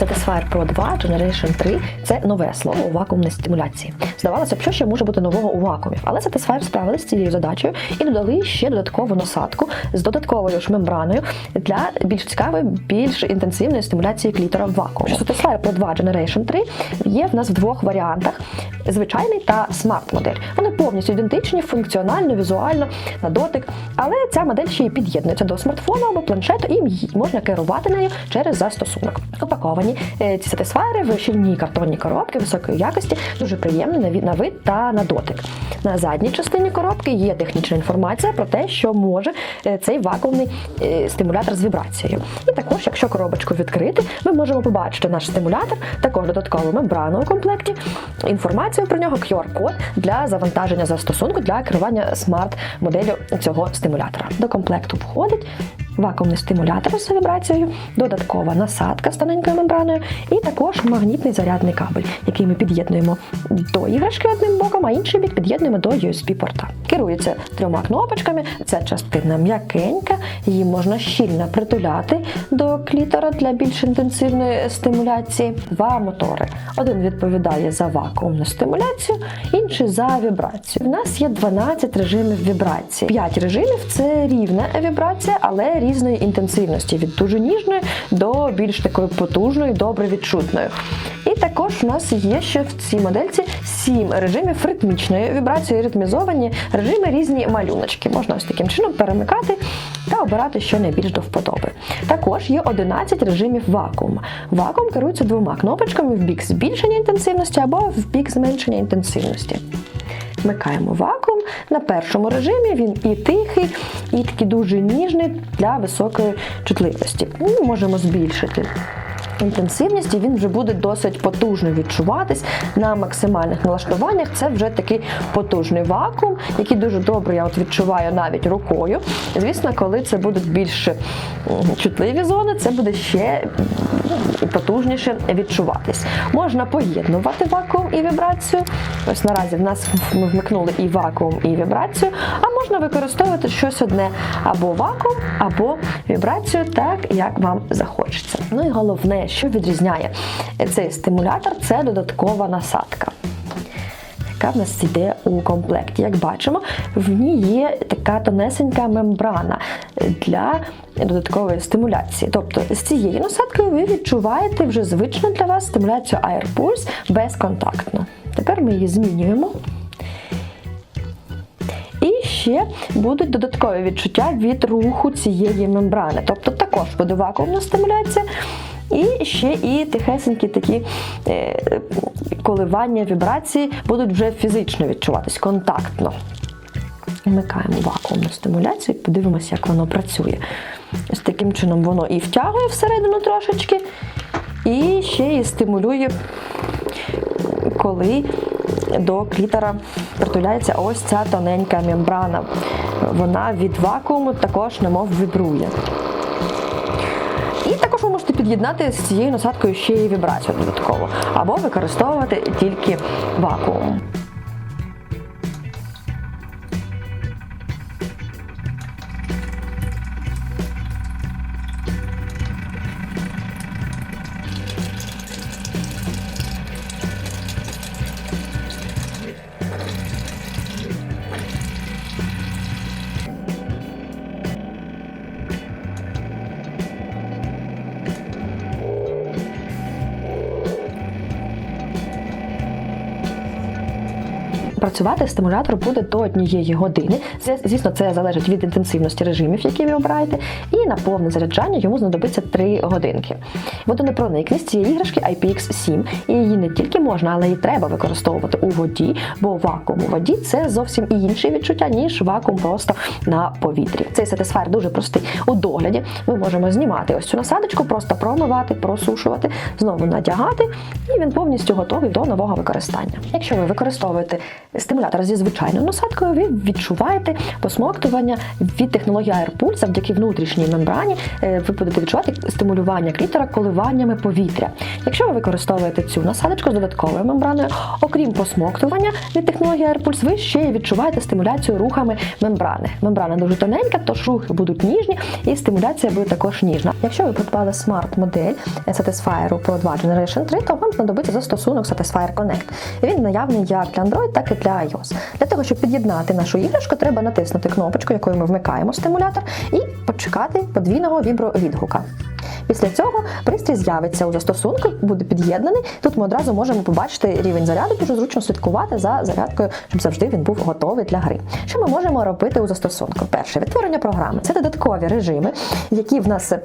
Satisfyer Pro 2 Generation 3 це нове слово у вакуумній стимуляції. Здавалося б, що ще може бути нового у вакуумів, але Satisfyer справилися з цією задачею і додали ще додаткову насадку з додатковою ж мембраною для більш цікавої, більш інтенсивної стимуляції клітора в вакуумі. Satisfyer Pro 2 Generation 3 є в нас в двох варіантах: звичайний та смарт модель. Вони повністю ідентичні, функціонально, візуально, на дотик, але ця модель ще й під'єднується до смартфону або планшету, і можна керувати нею через застосунок. Упаковані е, ці сатисфайри в щільній картонній коробки високої якості, дуже приємні на вид- та на дотик. На задній частині коробки є технічна інформація про те, що може е, цей вакуумний е, стимулятор з вібрацією. І також, якщо коробочку відкрити, ми можемо побачити наш стимулятор, також додаткову мембрану у комплекті, інформацію про нього, QR-код для завантаження застосунку для керування смарт-моделлю цього стимулятора. До комплекту входить вакуумний стимулятор з вібрацією, додаткова насадка з тоненькою мембраною, і також магнітний зарядний кабель, який ми під'єднуємо до іграшки одним боком, а інший бік під'єднуємо до USB-порта. Керується трьома кнопочками. Ця частина м'якенька, її можна щільно притуляти до клітора для більш інтенсивної стимуляції. Два мотори. Один відповідає за вакуумну стимуляцію, інший за вібрацію. У нас є 12 режимів вібрації. 5 режимів це рівна вібрація, але різної інтенсивності від дуже ніжної до більш такої потужної, добре відчутної. І також у нас є ще в цій модельці 7 режимів ритмічної вібрації, ритмізовані режими різні малюночки. Можна ось таким чином перемикати та обирати, що найбільш до вподоби. Також є 11 режимів вакууму. Вакуум керується двома кнопочками в бік збільшення інтенсивності або в бік зменшення інтенсивності. Вмикаємо вакуум. На першому режимі він і тихий, і такий дуже ніжний для високої чутливості. Ми можемо збільшити інтенсивність, і він вже буде досить потужно відчуватись на максимальних налаштуваннях. Це вже такий потужний вакуум, який дуже добре я от відчуваю навіть рукою. Звісно, коли це будуть більш чутливі зони, це буде ще потужніше відчуватись. Можна поєднувати вакуум і вібрацію. Ось наразі в нас ми вмикнули і вакуум, і вібрацію, а можна використовувати щось одне або вакуум, або вібрацію, так як вам захочеться. Ну і головне, що відрізняє цей стимулятор, це додаткова насадка. Яка в нас йде у комплекті. Як бачимо, в ній є така тонесенька мембрана для додаткової стимуляції. Тобто з цією насадкою ви відчуваєте вже звичну для вас стимуляцію AirPulse безконтактно. Тепер ми її змінюємо. Ще будуть додаткові відчуття від руху цієї мембрани. Тобто також буде вакуумна стимуляція. І ще і тихесенькі такі е, коливання, вібрації будуть вже фізично відчуватись, контактно. Вмикаємо вакуумну стимуляцію і подивимося, як воно працює. Ось таким чином воно і втягує всередину трошечки, і ще і стимулює, коли до клітера притуляється ось ця тоненька мембрана. Вона від вакууму також немов вібрує. І також ви можете під'єднати з цією насадкою ще й вібрацію додатково, або використовувати тільки вакуум. Працювати стимулятор буде до однієї години. Це, Звісно, це залежить від інтенсивності режимів, які ви обираєте. І на повне заряджання йому знадобиться 3 годинки. Водонепроникність цієї іграшки IPX7, і її не тільки можна, але й треба використовувати у воді, бо вакуум у воді це зовсім інші відчуття, ніж вакуум просто на повітрі. Цей сатисфайр дуже простий у догляді. Ми можемо знімати ось цю насадочку, просто промивати, просушувати, знову надягати, і він повністю готовий до нового використання. Якщо ви використовуєте стимулятора зі звичайною насадкою, ви відчуваєте посмоктування від технології AirPulse завдяки внутрішній мембрані. е, Ви будете відчувати стимулювання клітора коливаннями повітря. Якщо ви використовуєте цю насадочку з додатковою мембраною, окрім посмоктування від технології AirPulse, ви ще й відчуваєте стимуляцію рухами мембрани. Мембрана дуже тоненька, тож рухи будуть ніжні, і стимуляція буде також ніжна. Якщо ви придбали смарт-модель Satisfyer Pro 2 Generation 3, то вам знадобиться застосунок Satisfyer Connect. Він наявний як для Android, так і для iOS. Для того, щоб під'єднати нашу іграшку, треба натиснути кнопочку, якою ми вмикаємо стимулятор, і почекати подвійного вібровідгука. Після цього пристрій з'явиться у застосунку, буде під'єднаний. Тут ми одразу можемо побачити рівень заряду, дуже зручно слідкувати за зарядкою, щоб завжди він був готовий для гри. Що ми можемо робити у застосунку? Перше відтворення програми це додаткові режими, які в нас е,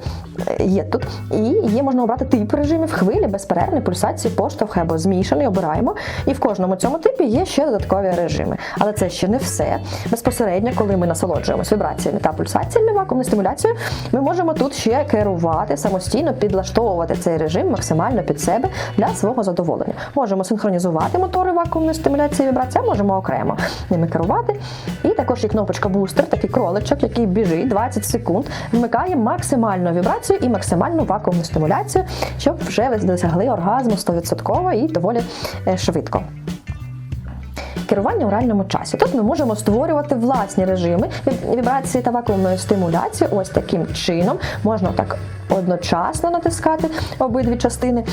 є тут. І є можна обрати тип режимів хвилі, безперервний, пульсації, поштовх або змішаний. Обираємо. І в кожному цьому типі є ще додаткові режими. Але це ще не все. Безпосередньо, коли ми насолоджуємося вібраціями та пульсаціями, вакуумною стимуляцією, ми можемо тут ще керувати самостійно, підлаштовувати цей режим максимально під себе для свого задоволення. Можемо синхронізувати мотори вакуумної стимуляції а можемо окремо ними керувати. І також є кнопочка бустер, такий кроличок, який біжить 20 секунд, вмикає максимальну вібрацію і максимальну вакуумну стимуляцію, щоб вже ви досягли оргазму 100% і доволі е, швидко. Керування у реальному часі. Тут ми можемо створювати власні режими віб- вібрації та вакуумної стимуляції. Ось таким чином можна так одночасно натискати обидві частини.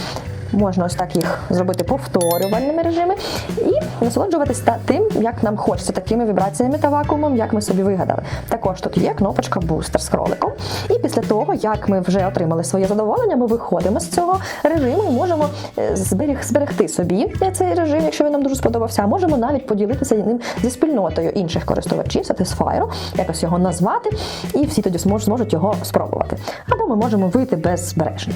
Можна ось так їх зробити повторювальними режими і насолоджуватись тим, як нам хочеться, такими вібраціями та вакуумом, як ми собі вигадали. Також тут є кнопочка бустер з кроликом. І після того, як ми вже отримали своє задоволення, ми виходимо з цього режиму і можемо е, зберіг- зберегти собі цей режим, якщо він нам дуже сподобався. А можемо навіть поділитися ним зі спільнотою інших користувачів Satisfyer, якось його назвати, і всі тоді змож- зможуть його спробувати. Або ми можемо вийти без збереження.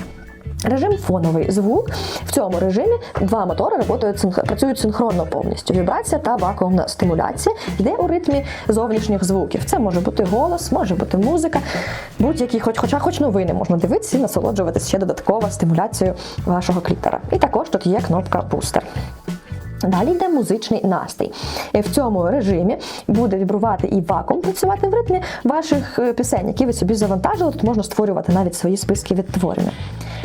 Режим фоновий звук. В цьому режимі два мотори працюють, синх- працюють синхронно повністю. Вібрація та вакуумна стимуляція йде у ритмі зовнішніх звуків. Це може бути голос, може бути музика, будь-які, хоч, хоча хоч новини можна дивитися і насолоджуватися ще додатково стимуляцією вашого клітера. І також тут є кнопка бустер. Далі йде музичний настрій. В цьому режимі буде вібрувати і вакуум працювати в ритмі ваших е, пісень, які ви собі завантажили. Тут можна створювати навіть свої списки відтворення.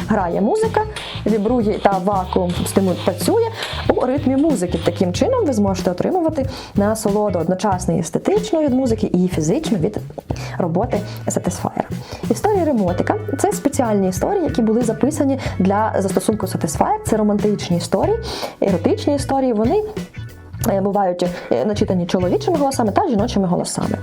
Грає музика, вібрує та вакуум стимуль працює у ритмі музики. Таким чином ви зможете отримувати насолоду одночасно і естетичну від музики, і фізично від роботи Satisfyer. Історії ремотика це спеціальні історії, які були записані для застосунку Satisfyer. Це романтичні історії, еротичні історії. Вони е, бувають е, начитані чоловічими голосами та жіночими голосами.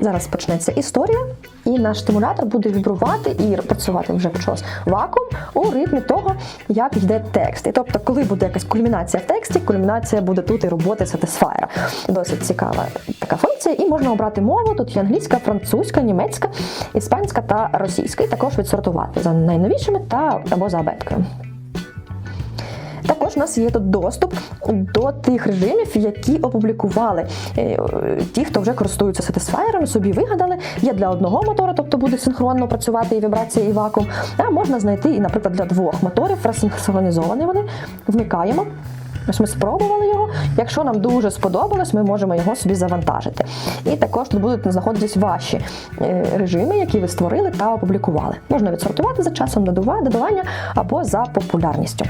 Зараз почнеться історія, і наш стимулятор буде вібрувати і працювати вже почалось вакуум у ритмі того, як йде текст. І тобто, коли буде якась кульмінація в тексті, кульмінація буде тут і роботи Satisfyer. Досить цікава така функція. І можна обрати мову. Тут є англійська, французька, німецька, іспанська та російська. І також відсортувати за найновішими та або за абеткою. Також у нас є тут доступ до тих режимів, які опублікували е, ті, хто вже користуються сатисфаєром, собі вигадали. Є для одного мотора, тобто буде синхронно працювати і вібрація, і вакуум. А можна знайти і, наприклад, для двох моторів розсинхронізовані вони. Вмикаємо. Ось ми спробували його. Якщо нам дуже сподобалось, ми можемо його собі завантажити. І також тут будуть знаходитись ваші е, режими, які ви створили та опублікували. Можна відсортувати за часом додавання або за популярністю.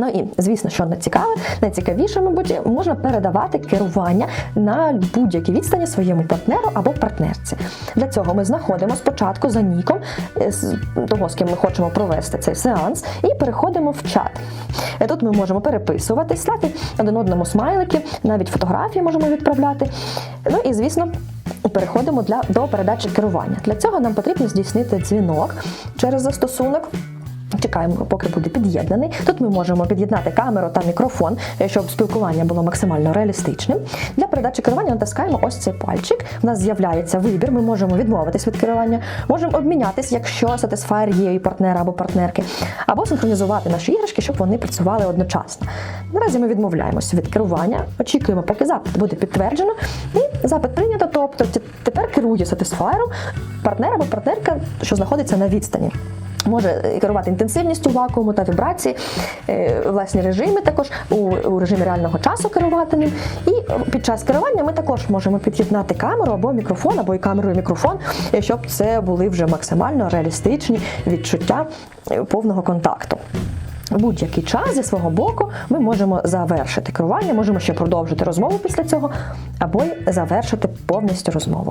Ну і звісно, що не цікаве, найцікавіше, мабуть, можна передавати керування на будь-якій відстані своєму партнеру або партнерці. Для цього ми знаходимо спочатку за ніком е, того, з ким ми хочемо провести цей сеанс, і переходимо в чат. Е, Тут ми можемо переписувати, слати один одному смайлики, навіть фотографії можемо відправляти. Ну і звісно. Переходимо для, до передачі керування. Для цього нам потрібно здійснити дзвінок через застосунок. Чекаємо, поки буде під'єднаний. Тут ми можемо під'єднати камеру та мікрофон, е, щоб спілкування було максимально реалістичним. Для передачі керування натискаємо ось цей пальчик. У нас з'являється вибір. Ми можемо відмовитись від керування, можемо обмінятись, якщо Satisfyer є і партнера або партнерки, або синхронізувати наші іграшки, щоб вони працювали одночасно. Наразі ми відмовляємося від керування, очікуємо, поки запит буде підтверджено, і запит прийнято. Тобто тепер керує Satisfyer партнер або партнерка, що знаходиться на відстані. Може керувати інтенсивністю вакууму та вібрації, е, власні режими також у, режимі реального часу керувати ним. І під час керування ми також можемо під'єднати камеру або мікрофон, або і камеру і мікрофон, щоб це були вже максимально реалістичні відчуття е, повного контакту. Будь-який час зі свого боку ми можемо завершити керування, можемо ще продовжити розмову після цього, або й завершити повністю розмову.